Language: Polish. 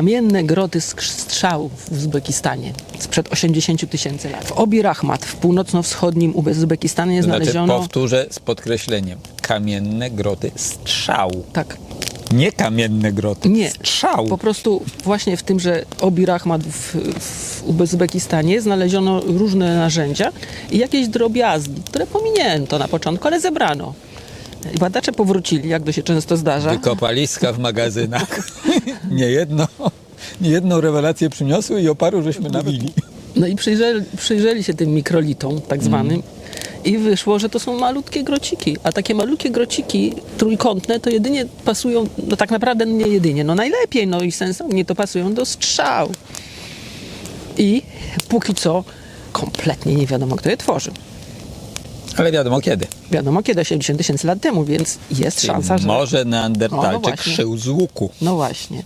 kamienne groty strzałów w Uzbekistanie sprzed 80 tysięcy lat. W Obi Rahmat w północno-wschodnim Uzbekistanie Znaczy, znaleziono... powtórzę z podkreśleniem. Kamienne groty strzału. Tak, Nie kamienne groty. Nie. Strzału. Po prostu właśnie w tym, że Obi Rahmat w, w Uzbekistanie znaleziono różne narzędzia i jakieś drobiazgi, które pominięto na początku, ale zebrano. Badacze powrócili, jak to się często zdarza. Wykopaliska w magazynach. Niejedno, niejedną rewelację przyniosły i o paru żeśmy nabili. No i przyjrzeli, przyjrzeli się tym mikrolitom, tak zwanym. I wyszło, że to są malutkie grociki. A takie malutkie grociki trójkątne to jedynie pasują, no tak naprawdę nie jedynie, no najlepiej, no i sensownie to pasują do strzał. I póki co kompletnie nie wiadomo, kto je tworzył. Ale wiadomo kiedy. Wiadomo kiedy, 80 tysięcy lat temu, więc jest szansa, że... Może O, no neandertalczyk właśnie. szył z łuku. No właśnie.